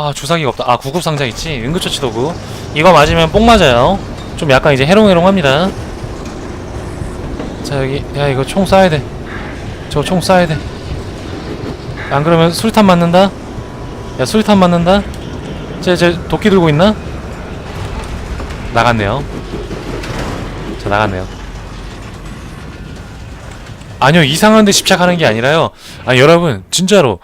아 주사기가 없다. 아 구급 상자 있지? 응급처치 도구. 이거 맞으면 뽕 맞아요. 좀 약간 이제 해롱해롱합니다. 자 여기 야 이거 총 쏴야 돼저 총 쏴야 돼안 그러면 수류탄 맞는다? 야 수류탄 맞는다? 쟤쟤 도끼 들고 있나? 나갔네요. 자 나갔네요. 아니요 이상한 데 집착하는 게 아니라요. 아니 여러분 진짜로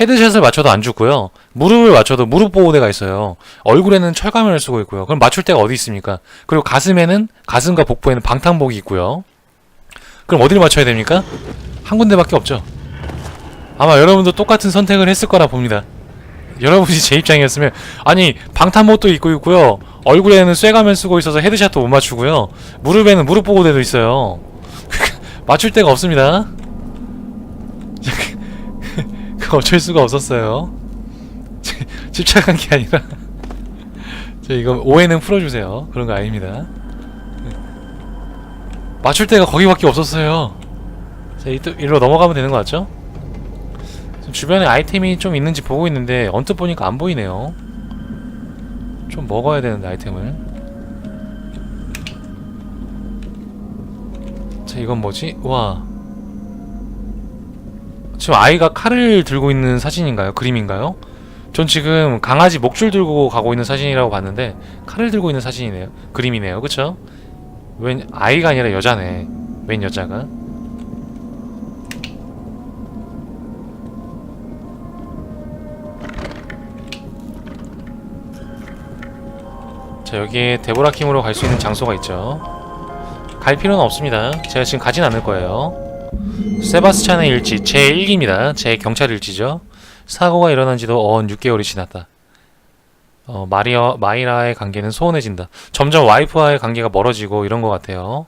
헤드샷을 맞춰도 안 죽고요. 무릎을 맞춰도 무릎 보호대가 있어요. 얼굴에는 철가면을 쓰고 있고요. 그럼 맞출 데가 어디 있습니까? 그리고 가슴에는 가슴과 복부에는 방탄복이 있고요. 그럼 어디를 맞춰야 됩니까? 한 군데밖에 없죠. 아마 여러분도 똑같은 선택을 했을 거라 봅니다. 여러분이 제 입장이었으면 아니 방탄복도 입고 있고요. 얼굴에는 쇠가면 쓰고 있어서 헤드샷도 못 맞추고요. 무릎에는 무릎 보호대도 있어요. 맞출 데가 없습니다. 그 어쩔 수가 없었어요. 집착한 게 아니라. 저 이거 오해는 풀어주세요. 그런 거 아닙니다. 맞출 데가 거기밖에 없었어요. 자 이, 이리로 넘어가면 되는 거 같죠? 주변에 아이템이 좀 있는지 보고 있는데 언뜻 보니까 안 보이네요. 좀 먹어야 되는데 아이템을. 자 이건 뭐지? 와 지금 아이가 칼을 들고 있는 사진인가요? 그림인가요? 전 지금 강아지 목줄 들고 가고 있는 사진이라고 봤는데 칼을 들고 있는 사진이네요. 그림이네요. 그쵸? 웬 아이가 아니라 여자네. 웬 여자가? 자 여기에 데보라킴으로 갈 수 있는 장소가 있죠. 갈 필요는 없습니다. 제가 지금 가진 않을 거예요 세바스찬의 일지 제1기입니다 제 경찰 일지죠 사고가 일어난 지도 어언 6개월이 지났다 어, 마리아, 마이라의 관계는 소원해진다 점점 와이프와의 관계가 멀어지고 이런 것 같아요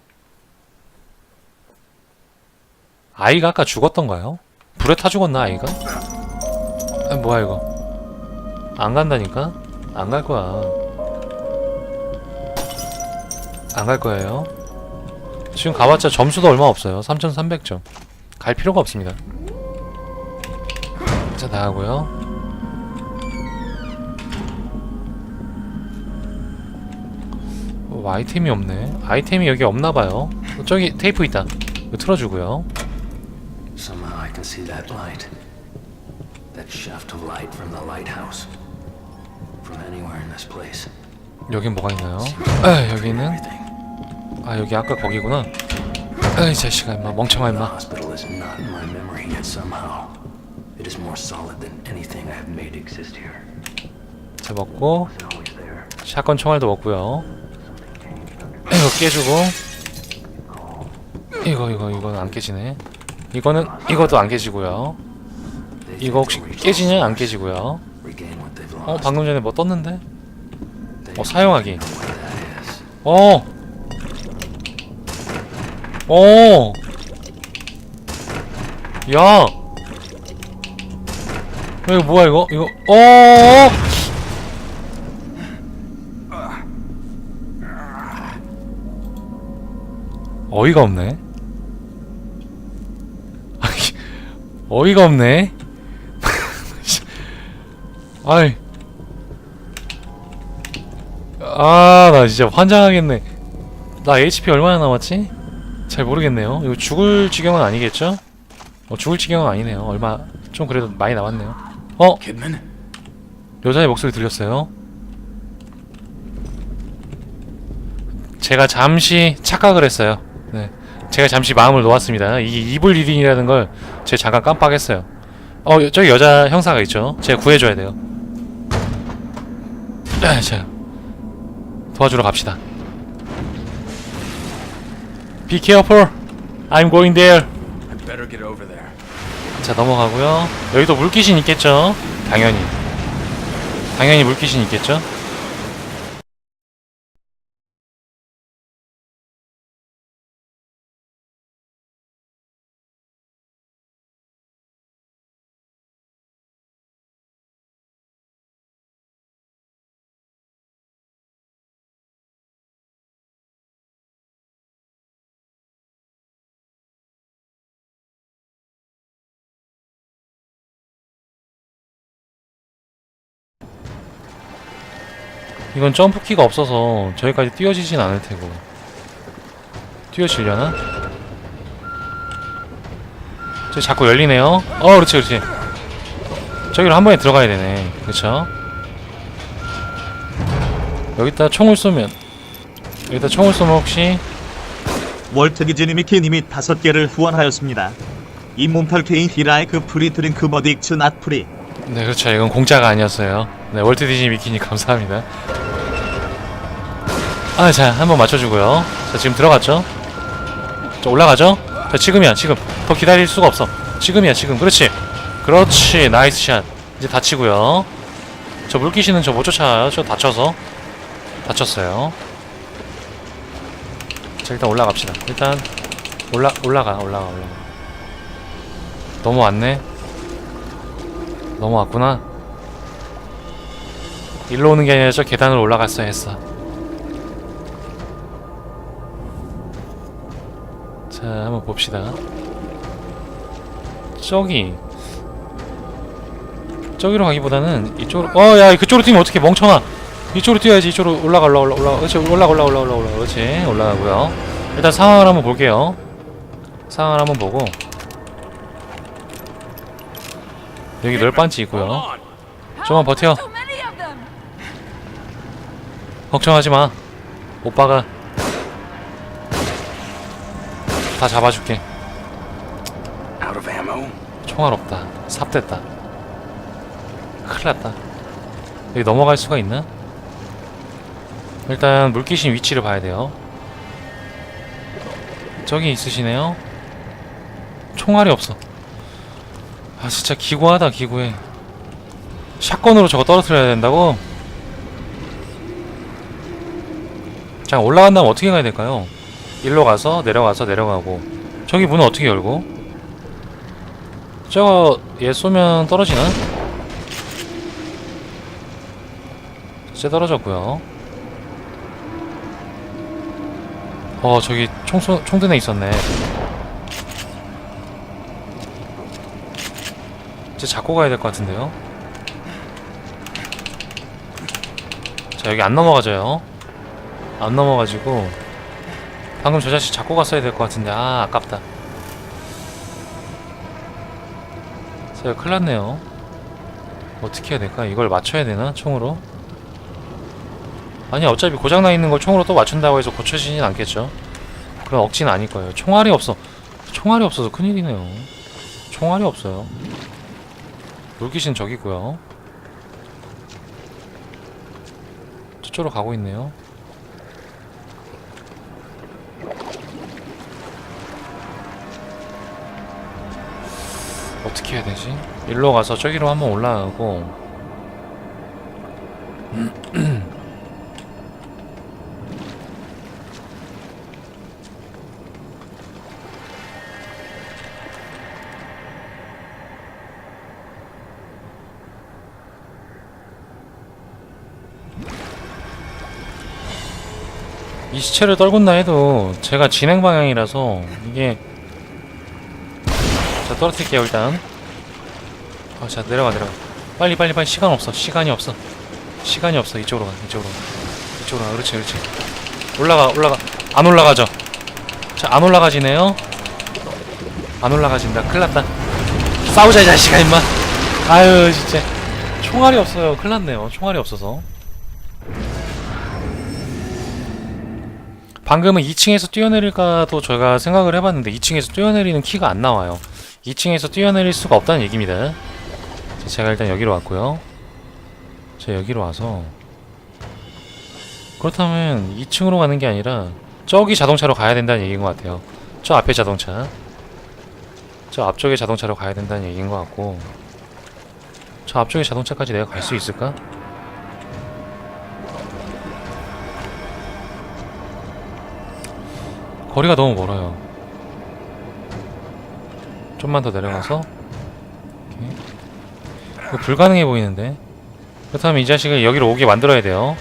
아이가 아까 죽었던가요? 불에 타 죽었나 아이가? 아, 뭐야 이거 안 간다니까? 안 갈 거야 안 갈 거예요. 지금 가봤자 점수도 얼마 없어요. 3,300점. 갈 필요가 없습니다. 자, 나가고요. 어, 아이템이 없네. 아이템이 여기 없나봐요. 어, 저기 테이프 있다. 이거 틀어주고요. Somehow I can see that light. That shaft of light from the lighthouse. From anywhere in this place. 여긴 뭐가 있나요? 아, 여기는. 아 여기 아까 거기구나. 아이 자식아 임마 멍청아 임마. hospital is not in my memory yet somehow. It is more solid than anything I have made exist here. 자 먹고. 샷건 총알도 먹고요. 이거 깨주고 이거 이거 이거는 안 깨지네. 이거는 이것도 안 깨지고요. 이거 혹시 깨지냐 안 깨지고요. 어. 방금 전에 뭐 떴는데? 어 사용하기. 어. 어. 야. 이거 뭐야 이거? 이거 어. 어이가 없네. 어이가 없네. 아이. 아, 나 진짜 환장하겠네. 나 HP 얼마나 남았지? 잘 모르겠네요. 이거 죽을 지경은 아니겠죠? 어, 죽을 지경은 아니네요. 얼마 좀 그래도 많이 남았네요. 어? 여자의 목소리 들렸어요. 제가 잠시 착각을 했어요. 네. 제가 잠시 마음을 놓았습니다. 이게 이블 리딩이라는 걸 제가 잠깐 깜빡했어요. 어, 저기 여자 형사가 있죠. 제가 구해줘야 돼요. 아, 자, 도와주러 갑시다. Be careful. I'm going there. I better get over there. 자 넘어가고요. 여기도 물귀신 있겠죠? 당연히. 당연히 물귀신 있겠죠? 이건 점프키가 없어서 저기까지 뛰어지진 않을 테고 뛰어지려나? 저 자꾸 열리네요 어 그렇지 그렇지 저기로 한 번에 들어가야 되네 그쵸? 여기다 총을 쏘면 여기다 총을 쏘면 혹시 월트 기즈님이 케님이 다섯 개를 후원하였습니다. 이 몸털 케인 히라의 그 프리 드링크 버딕츠 낫프리 네 그렇죠. 이건 공짜가 아니었어요. 네 월트 디즈니 미키니 감사합니다. 아 자 한번 맞춰주고요. 자 지금 들어갔죠? 자 올라가죠? 자 지금이야 지금. 더 기다릴 수가 없어. 지금이야 지금. 그렇지. 그렇지 나이스 샷. 이제 다치고요. 저 물귀신은 저 못 쫓아요. 저 다쳐서. 다쳤어요. 자 일단 올라갑시다. 일단 올라 올라가 올라가 올라가. 넘어왔네 넘어왔구나. 일로 오는 게 아니라 저 계단을 올라갔어야 했어. 자, 한번 봅시다. 저기. 저기로 가기보다는 이쪽으로. 어, 야, 그쪽으로 뛰면 어떻게 멍청아. 이쪽으로 뛰어야지. 이쪽으로 올라가, 올라가, 올라가. 그렇지, 올라가, 올라가, 올라가, 올라가. 그렇지, 올라가고요. 일단 상황을 한번 볼게요. 상황을 한번 보고. 여기 널빤지 있고요. 좀만 버텨. Too many of them. 걱정하지 마. 오빠가 다 잡아줄게. 총알 없다. 삽됐다. 큰일 났다. 여기 넘어갈 수가 있나? 일단 물귀신 위치를 봐야 돼요. 저기 있으시네요. 총알이 없어. 아 진짜 기구하다 기구해. 샷건으로 저거 떨어뜨려야 된다고? 자 올라간 다음 어떻게 가야 될까요? 일로 가서 내려가서 내려가고 저기 문은 어떻게 열고? 저거 얘 쏘면 떨어지나? 쟤 떨어졌고요 어 저기 총, 쏘, 총드네 있었네 쟤 잡고 가야 될 것 같은데요? 자 여기 안 넘어가져요. 안 넘어가지고. 방금 저 자식 잡고 갔어야 될 것 같은데. 아 아깝다. 제가 큰일 났네요. 어떻게 해야 될까? 이걸 맞춰야 되나? 총으로? 아니 어차피 고장나 있는 걸 총으로 또 맞춘다고 해서 고쳐지진 않겠죠. 그럼 억지는 아닐 거예요. 총알이 없어. 총알이 없어서 큰일이네요. 총알이 없어요 물귀신 저기 있고요. 저쪽으로 가고 있네요. 어떻게 해야 되지? 일로 가서 저기로 한번 올라가고 이 시체를 떨군다 해도 제가 진행 방향이라서 이게 자 떨어뜨릴게요 일단. 어, 자 내려가 내려가. 빨리 빨리 빨리. 시간 없어. 시간이 없어. 시간이 없어. 이쪽으로 가 이쪽으로 가. 이쪽으로 가. 그렇지 그렇지. 올라가 올라가. 안 올라가죠? 자 안 올라가지네요. 안 올라가진다. 큰일났다. 싸우자 이 자식아 임마. 아유 진짜. 총알이 없어요. 큰일났네요. 총알이 없어서 방금은 2층에서 뛰어내릴까도 제가 생각을 해봤는데 2층에서 뛰어내리는 키가 안 나와요 2층에서 뛰어내릴 수가 없다는 얘기입니다. 자, 제가 일단 여기로 왔고요. 제가 여기로 와서 그렇다면 2층으로 가는 게 아니라 저기 자동차로 가야 된다는 얘기인 것 같아요. 저 앞에 자동차 저 앞쪽에 자동차로 가야 된다는 얘기인 것 같고 저 앞쪽에 자동차까지 내가 갈 수 있을까? 거리가 너무 멀어요. 좀만 더 내려가서. 이거 불가능해 보이는데 그렇다면 이 자식을 여기로 오게 만들어야 돼요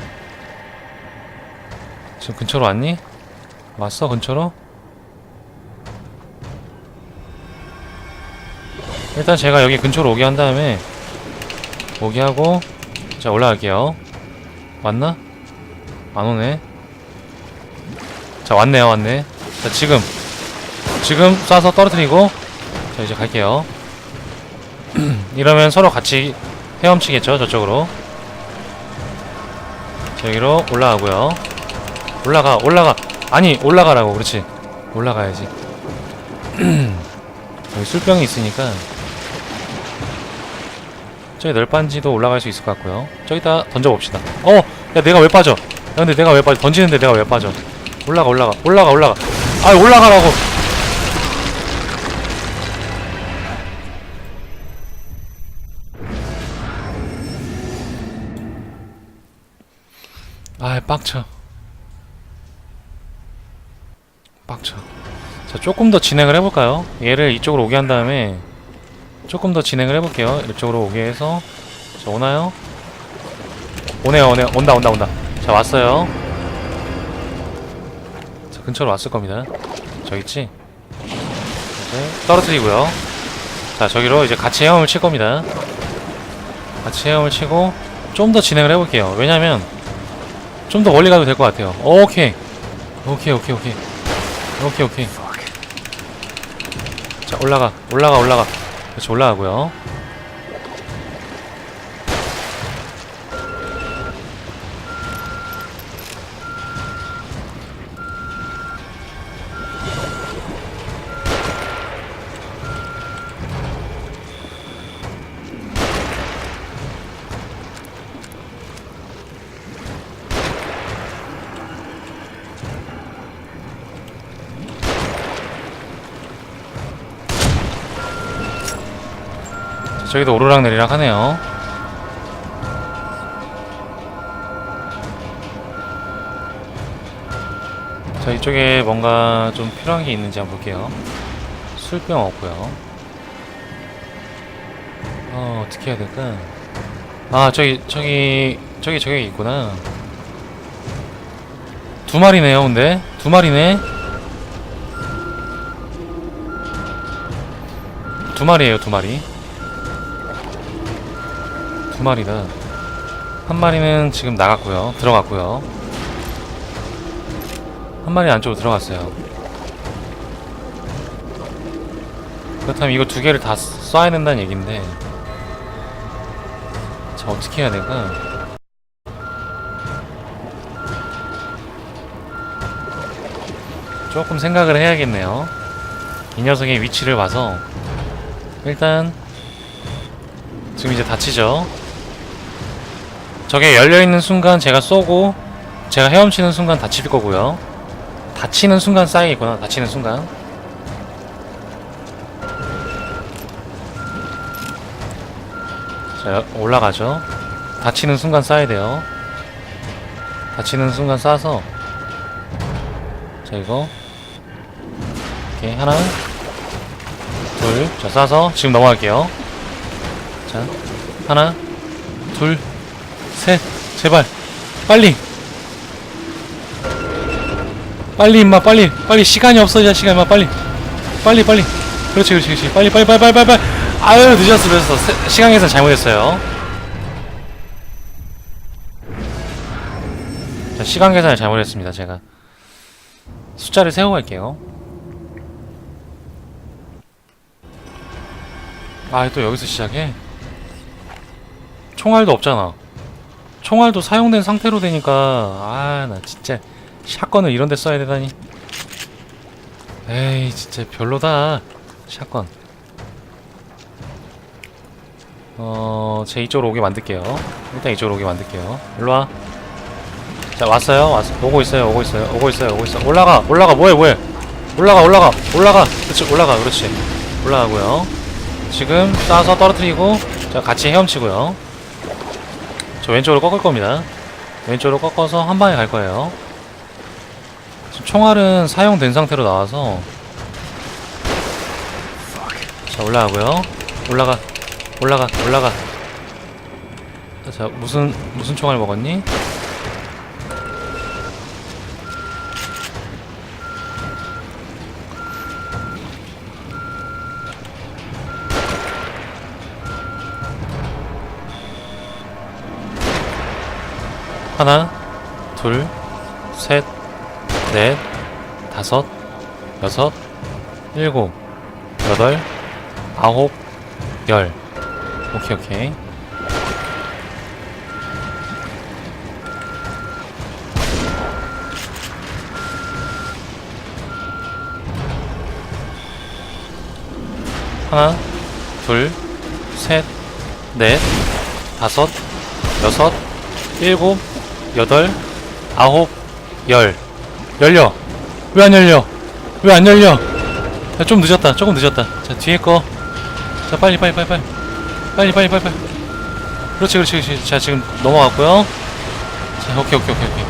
지금 근처로 왔니? 왔어 근처로? 일단 제가 여기 근처로 오게 한 다음에 오게 하고 자 올라갈게요 왔나? 안 오네. 자, 왔네요, 왔네. 자, 지금. 지금 쏴서 떨어뜨리고. 자, 이제 갈게요. 이러면 서로 같이 헤엄치겠죠, 저쪽으로. 자, 여기로 올라가고요. 올라가, 올라가. 아니, 올라가라고, 그렇지. 올라가야지. 여기 술병이 있으니까. 저기 널빤지도 올라갈 수 있을 것 같고요. 저기다 던져봅시다. 어! 야, 내가 왜 빠져? 야, 근데 내가 왜 빠져? 던지는데 내가 왜 빠져? 올라가, 올라가, 올라가, 올라가. 아, 올라가라고! 아, 빡쳐. 빡쳐. 자, 조금 더 진행을 해볼까요? 얘를 이쪽으로 오게 한 다음에 조금 더 진행을 해볼게요. 이쪽으로 오게 해서 자, 오나요? 오네요, 오네요. 온다, 온다, 온다. 자, 왔어요. 자, 근처로 왔을 겁니다. 저기 있지? 이제 떨어뜨리고요. 자, 저기로 이제 같이 헤엄을 칠 겁니다. 같이 헤엄을 치고 좀 더 진행을 해볼게요. 왜냐면 좀 더 멀리 가도 될 것 같아요. 오케이. 오케이, 오케이, 오케이. 오케이, 오케이. 자, 올라가, 올라가, 올라가. 그렇지, 올라가고요. 저기도 오르락 내리락 하네요. 자, 이쪽에 뭔가 좀 필요한 게 있는지 한번 볼게요. 술병 없고요. 어, 어떻게 해야 될까? 아, 저기, 저기, 저기, 저기 있구나. 두 마리네요, 근데. 두 마리네. 두 마리에요, 두 마리. 두 마리다. 한 마리는 지금 나갔고요. 들어갔고요. 한 마리 안쪽으로 들어갔어요. 그렇다면 이거 두 개를 다 쏴야 된다는 얘긴데. 자, 어떻게 해야 될까? 조금 생각을 해야겠네요. 이 녀석의 위치를 봐서 일단 지금 이제 다치죠. 저게 열려있는 순간 제가 쏘고 제가 헤엄치는 순간 다칠 거고요. 다치는 순간 쌓이겠구나. 다치는 순간. 자, 올라가죠. 다치는 순간 쌓아야 돼요. 다치는 순간 쌓아서 자, 이거 이렇게 하나 둘, 자, 싸서 지금 넘어갈게요. 자, 하나, 둘, 셋, 제발, 빨리, 빨리 임마, 빨리, 빨리 시간이 없어, 이 자식아, 임마, 빨리, 빨리, 빨리, 그렇지, 그렇지, 그렇지, 빨리, 빨리, 빨리, 빨리, 빨리, 빨리. 아유, 늦었어, 늦었어, 세- 시간 계산 잘못했어요. 자, 시간 계산을 잘못했습니다, 제가. 숫자를 세고 갈게요. 아, 또 여기서 시작해? 총알도 없잖아. 총알도 사용된 상태로 되니까, 아, 나 진짜, 샷건을 이런 데 써야 되다니. 에이, 진짜 별로다. 샷건. 어, 제 이쪽으로 오게 만들게요. 일단 이쪽으로 오게 만들게요. 일로 와. 자, 왔어요. 왔어. 오고 있어요. 오고 있어요. 오고 있어요. 오고 있어. 올라가. 올라가. 뭐해, 뭐해. 올라가, 올라가. 올라가. 그렇지. 올라가. 그렇지. 올라가고요. 지금 쏴서 떨어뜨리고 자 같이 헤엄치고요 저 왼쪽으로 꺾을 겁니다. 왼쪽으로 꺾어서 한 방에 갈 거예요. 지금 총알은 사용된 상태로 나와서 자 올라가고요. 올라가 올라가 올라가. 자 무슨 무슨 총알 먹었니? 하나, 둘, 셋, 넷, 다섯, 여섯, 일곱, 여덟, 아홉, 열. 오케이, 오케이. 하나, 둘, 셋, 넷, 다섯, 여섯, 일곱, 여덟, 아홉, 열. 열려. 왜 안 열려? 왜 안 열려? 야, 좀 늦었다. 조금 늦었다. 자, 뒤에 거. 자, 빨리, 빨리, 빨리, 빨리. 빨리, 빨리, 빨리, 빨리. 그렇지, 그렇지, 그렇지. 자, 지금 넘어갔고요. 자, 오케이, 오케이, 오케이, 오케이.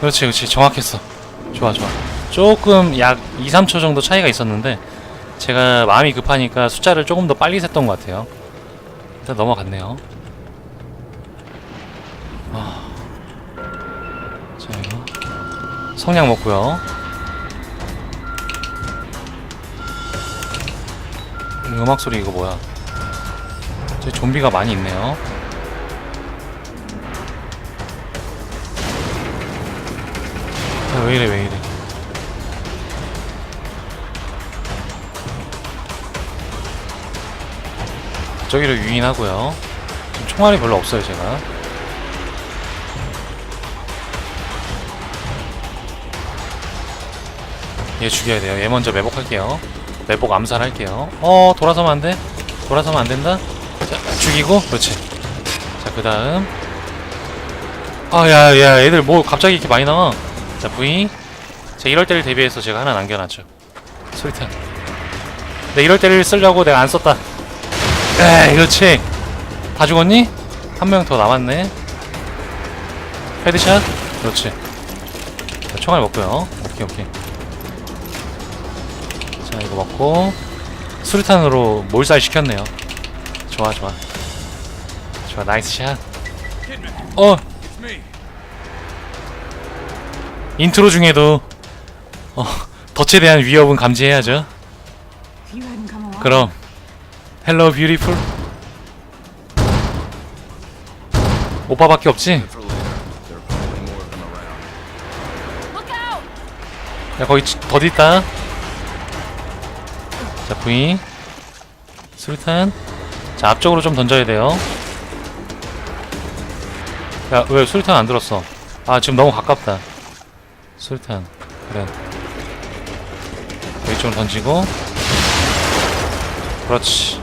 그렇지, 그렇지. 정확했어. 좋아, 좋아. 조금 약 2, 3초 정도 차이가 있었는데, 제가 마음이 급하니까 숫자를 조금 더 빨리 셌던 것 같아요. 일단 넘어갔네요. 아. 성냥 먹고요. 이 음악 소리 이거 뭐야? 저 좀비가 많이 있네요. 아, 왜 이래 왜 이래? 저기로 유인하고요. 총알이 별로 없어요 제가. 얘 죽여야 돼요. 얘 먼저 매복할게요. 매복 암살할게요. 어, 돌아서면 안 돼? 돌아서면 안 된다? 자, 죽이고, 그렇지. 자, 그 다음. 아, 야, 야, 애들 뭐 갑자기 이렇게 많이 나와. 자, V. 자, 이럴 때를 대비해서 제가 하나 남겨놨죠. 소리탄. 네, 이럴 때를 쓰려고 내가 안 썼다. 에이, 그렇지. 다 죽었니? 한 명 더 남았네. 헤드샷? 그렇지. 자, 총알 먹고요. 오케이, 오케이. 자 이거 먹고 수류탄으로 몰살 시켰네요. 좋아 좋아. 좋아 나이스 샷. 어! 인트로 중에도 어, 덫에 대한 위협은 감지해야죠. 그럼 헬로 뷰티풀 오빠밖에 없지? 야 거기 치- 덫 있다 자 V 수류탄. 자 앞쪽으로 좀 던져야 돼요. 야 왜 수류탄 안 들었어? 아 지금 너무 가깝다. 수류탄. 그래. 이쪽으로 던지고. 그렇지.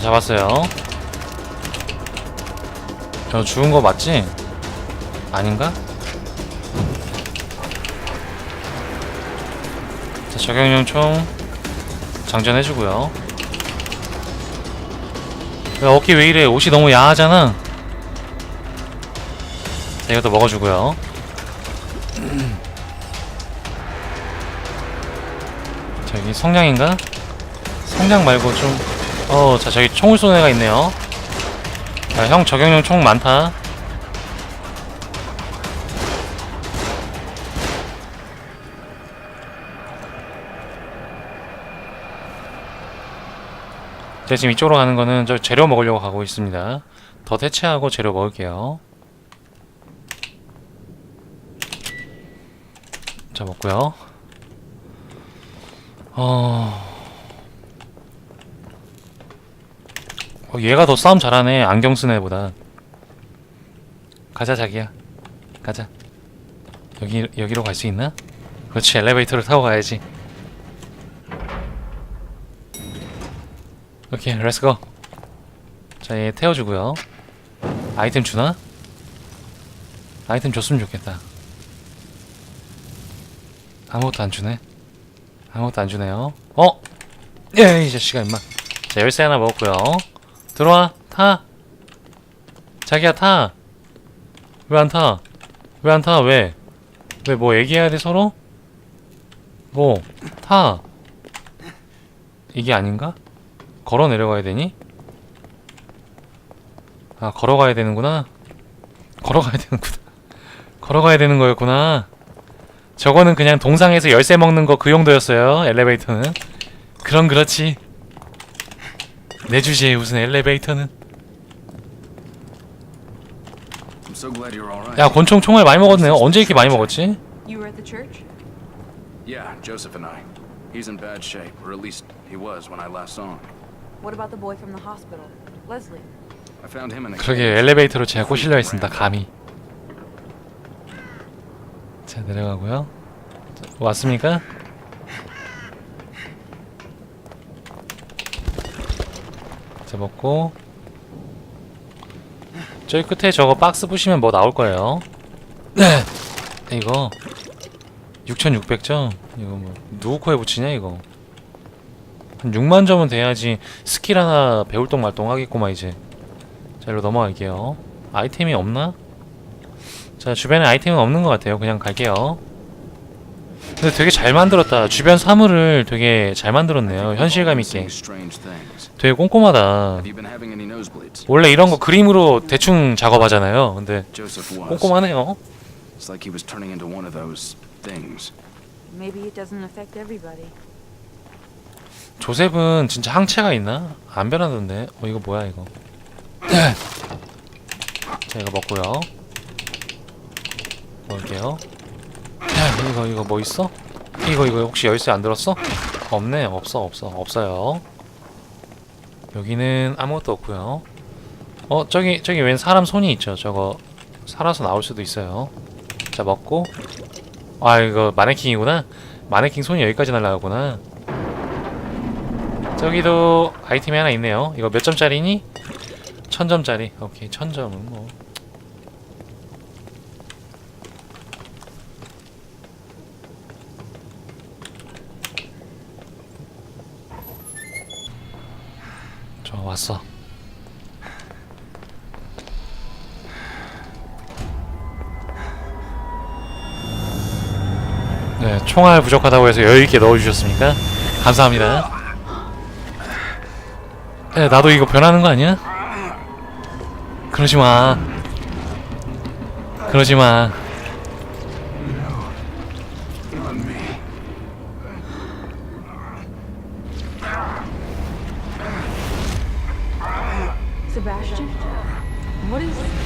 잡았어요. 저 죽은 거 맞지? 아닌가? 자, 적용용 총 장전해주고요. 야, 어깨 왜 이래? 옷이 너무 야하잖아. 자, 이것도 먹어주고요. 저기 성냥인가? 성냥 말고 좀 어, 자 저기 총을 쏘는 애가 있네요. 야, 형 적용용 총 많다. 제가 지금 이쪽으로 가는 거는 저 재료 먹으려고 가고 있습니다. 더 대체하고 재료 먹을게요. 자, 먹고요. 어... 어, 얘가 더 싸움 잘하네. 안경 쓴 애보다. 가자, 자기야. 가자. 여기, 여기로 갈 수 있나? 그렇지, 엘리베이터를 타고 가야지. 오케이, 렛츠고. 자, 얘 태워주고요. 아이템 주나? 아이템 줬으면 좋겠다. 아무것도 안 주네. 아무것도 안 주네요. 어? 예, 이 자식아, 임마. 자, 열쇠 하나 먹었고요. 들어와, 타. 자기야, 타. 왜 안 타? 왜 안 타? 왜? 왜 뭐 얘기해야 돼, 서로? 뭐, 타. 이게 아닌가? 걸어 내려가야 되니? 아 걸어가야 되는구나 걸어가야 되는구나 걸어가야 되는 거였구나 저거는 그냥 동상에서 열쇠 먹는 거 그 용도였어요 엘리베이터는 그럼 그렇지 내 주제에 무슨 엘리베이터는. 야 권총 총알 많이 먹었네요. 언제 이렇게 많이 먹었지? Yeah, Joseph and I. He's in bad shape, or at least he was when I last saw him. What about the boy from the hospital? Leslie. I found him in a 그러게. 엘리베이터로 제가 꼬실려 했습니다. 감히. 자 내려가고요. 자, 왔습니까? 자 먹고 저기 끝에 저거 박스 부시면 뭐 나올 거예요. 네. 이거 6,600점. 이거 뭐 누구 코에 붙이냐 이거. 한 6만 점은 돼야지 스킬 하나 배울 동 말동 하겠구만 이제. 자 일로 넘어갈게요 아이템이 없나? 자 주변에 아이템은 없는 것 같아요 그냥 갈게요 근데 되게 잘 만들었다 주변 사물을 되게 잘 만들었네요 현실감 있게. 되게 꼼꼼하다? 원래 이런 거 그림으로 대충 작업하잖아요 근데. 꼼꼼하네요 It's like he was turning into one of those things. Maybe it doesn't affect everybody. 조셉은 진짜 항체가 있나? 안 변하던데. 어 이거 뭐야 이거? 자 이거 먹고요. 먹을게요. 야, 이거 이거 뭐 있어? 이거 이거 혹시 열쇠 안 들었어? 없네. 없어 없어. 없어요. 여기는 아무것도 없고요. 어 저기 저기 웬 사람 손이 있죠? 저거 살아서 나올 수도 있어요. 자 먹고. 아 이거 마네킹이구나. 마네킹 손이 여기까지 날라가구나 저기도 아이템이 하나 있네요. 이거 몇 점짜리니? 천 점짜리. 오케이, 천 점은 뭐. 저 왔어. 네, 총알 부족하다고 해서 여유 있게 넣어주셨습니까? 감사합니다. 야, 나도 이거 변하는 거 아니야? 그러지 마. 그러지 마.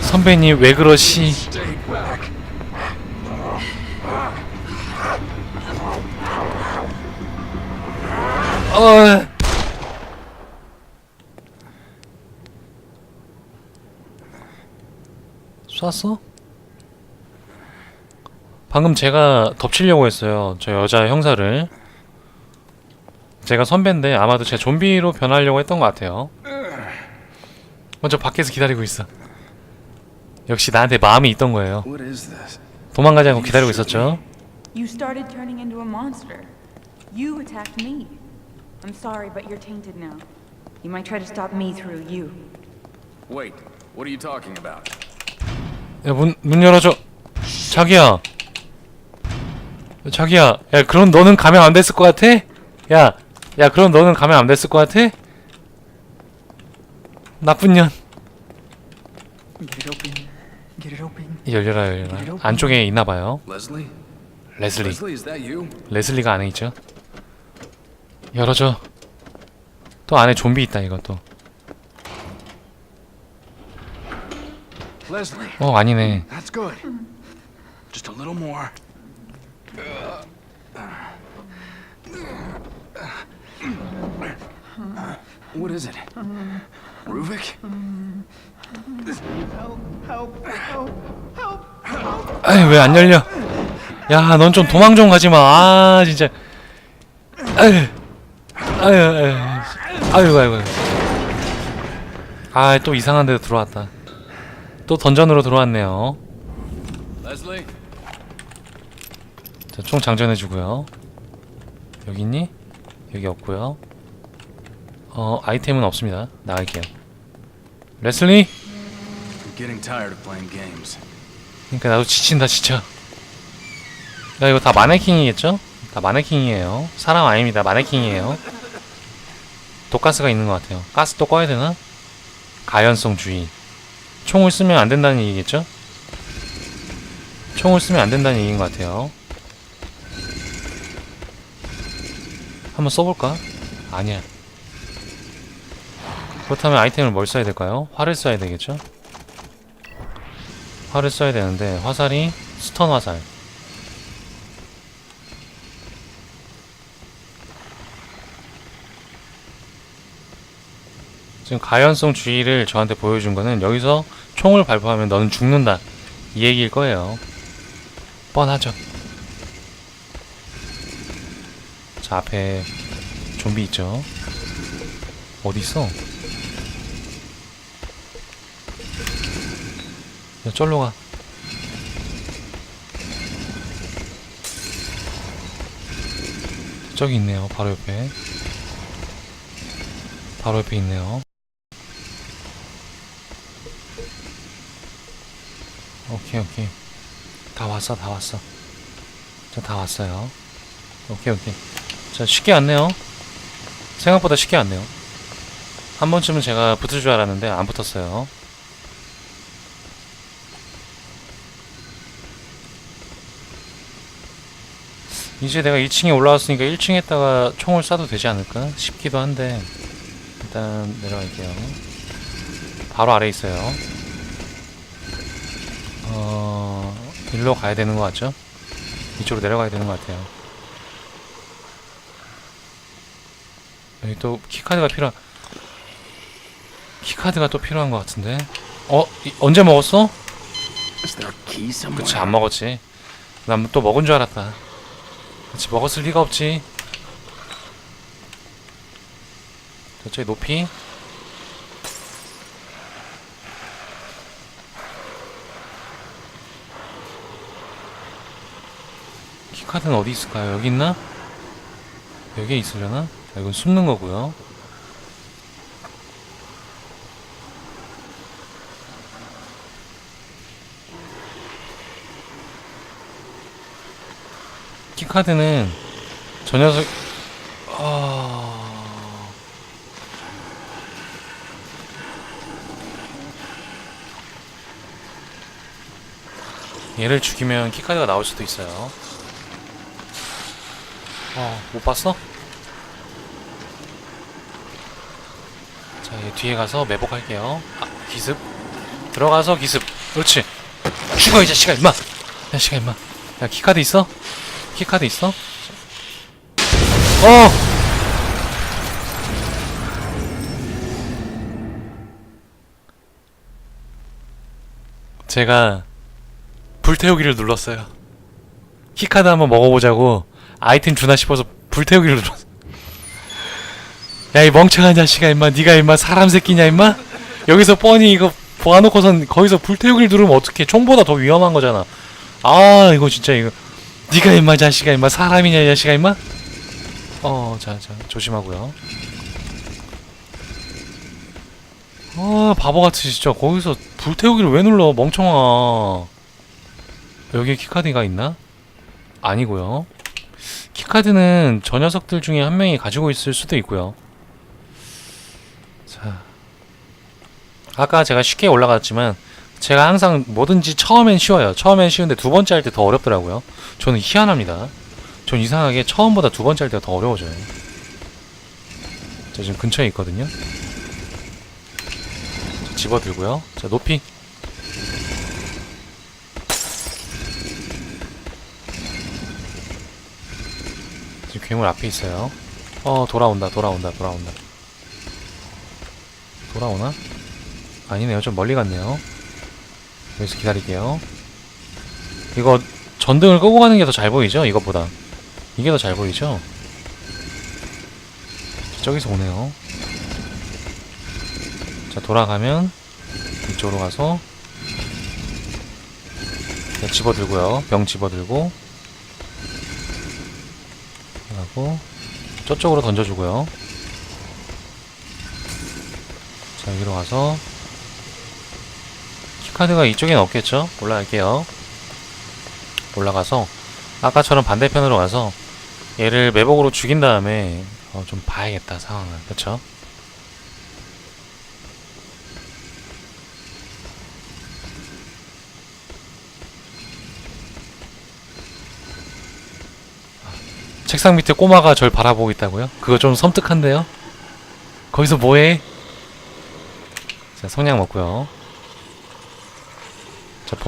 선배님 왜 그러시? 어. 쐈어? 방금 제가 덮치려고 했어요. 저 여자 형사를. 제가 선배인데 아마도 제 좀비로 변하려고 했던 것 같아요. 먼저 밖에서 기다리고 있어. 역시 나한테 마음이 있던 거예요. 도망가지 않고 기다리고 있었죠. You started turning into a monster. You attacked me. I'm sorry, but you're tainted now. You might try to stop me through you. Wait, what are you talking about? 야, 문, 문 열어줘. 자기야. 자기야. 야, 그럼 너는 가면 안 됐을 것 같아? 야, 야, 그럼 너는 가면 안 됐을 것 같아? 나쁜 년. 열려라, 열려라. 안쪽에 있나 봐요. 레슬리. 레슬리가 안에 있죠. 열어줘. 또 안에 좀비 있다, 이것도. Leslie, 어, 아니네. that's good. Just a little more. What is it? Ruvik? 아이, 왜안 열려? 야, 넌 좀 도망 좀 가지 마. 아, 진짜. 아유. 아유, 아유. 아유, 아유, 아유. 아, 또 이상한 데로 들어왔다. 또 던전으로 들어왔네요. 자, 총 장전해주고요. 여기 있니? 여기 없고요. 어, 아이템은 없습니다. 나갈게요. 레슬리? 그러니까 나도 지친다 지쳐. 야 이거 다 마네킹이겠죠? 다 마네킹이에요. 사람 아닙니다. 마네킹이에요. 독가스가 있는 것 같아요. 가스 또 꺼야 되나? 가연성 주의. 총을 쓰면 안 된다는 얘기겠죠? 총을 쓰면 안 된다는 얘기인 것 같아요. 한번 써볼까? 아니야. 그렇다면 아이템을 뭘 써야 될까요? 활을 써야 되겠죠? 활을 써야 되는데 화살이 스턴 화살 지금 가연성 주의를 저한테 보여준 거는 여기서 총을 발포하면 너는 죽는다 이 얘기일 거예요 뻔하죠 자 앞에 좀비 있죠 어디 있어? 야, 쩔로 가. 저기 있네요. 바로 옆에. 바로 옆에 있네요. 오케이, 오케이. 다 왔어, 다 왔어. 자, 다 왔어요. 오케이, 오케이. 자, 쉽게 왔네요. 생각보다 쉽게 왔네요. 한 번쯤은 제가 붙을 줄 알았는데 안 붙었어요. 이제 내가 2층에 올라왔으니까 1층에다가 총을 쏴도 되지 않을까 싶기도 한데 일단 내려갈게요. 바로 아래 있어요. 어, 일로 가야 되는 것 같죠? 이쪽으로 내려가야 되는 것 같아요. 여기 또 키카드가 필요. 키카드가 또 필요한 것 같은데. 어, 이- 언제 먹었어? 그치 안 먹었지. 난 또 먹은 줄 알았다. 그치 먹었을 리가 없지. 저쪽에 높이. 카드는 어디 있을까요? 여기 있나? 여기에 있으려나? 아, 이건 숨는 거고요. 키카드는 저 녀석 아... 얘를 죽이면 키카드가 나올 수도 있어요. 어, 못 봤어? 자, 얘 뒤에 가서 매복할게요. 아, 기습. 들어가서 기습. 그렇지. 죽어, 이 자식아, 임마! 이 자식아, 임마. 야, 키카드 있어? 키카드 있어? 어! 제가 불태우기를 눌렀어요. 키카드 한번 먹어보자고 아이템 주나 싶어서 불태우기를 눌렀어. 야 이 멍청한 자식아 임마 니가 임마 사람 새끼냐 임마? 여기서 뻔히 이거 보아놓고선 거기서 불태우기를 누르면 어떡해 총보다 더 위험한 거잖아. 아 이거 진짜 이거 니가 임마 자식아 임마 사람이냐 이 자식아 임마? 어, 자, 자, 조심하고요. 아, 바보같이 진짜 거기서 불태우기를 왜 눌러, 멍청아. 여기에 키카드가 있나? 아니고요. 키카드는 저 녀석들 중에 한 명이 가지고 있을 수도 있고요. 자, 아까 제가 쉽게 올라갔지만 제가 항상 뭐든지 처음엔 쉬워요. 처음엔 쉬운데 두 번째 할 때 더 어렵더라고요. 저는 희한합니다. 전 이상하게 처음보다 두 번째 할 때가 더 어려워져요. 자, 지금 근처에 있거든요. 자, 집어들고요. 자, 높이. 괴물 앞에 있어요. 어, 돌아온다, 돌아온다, 돌아온다. 돌아오나? 아니네요. 좀 멀리 갔네요. 여기서 기다릴게요. 이거 전등을 끄고 가는 게 더 잘 보이죠? 이것보다. 이게 더 잘 보이죠? 저기서 오네요. 자, 돌아가면 이쪽으로 가서 자, 집어들고요. 병 집어들고 하고 저쪽으로 던져주고요. 자, 여기로 가서 키카드가 이쪽엔 없겠죠? 올라갈게요. 올라가서 아까처럼 반대편으로 가서 얘를 매복으로 죽인 다음에 어, 좀 봐야겠다 상황을 그쵸? 책상 밑에 꼬마가 절 바라보고 있다고요? 그거 좀 섬뜩한데요? 거기서 뭐해? 자 성냥 먹고요 자 보아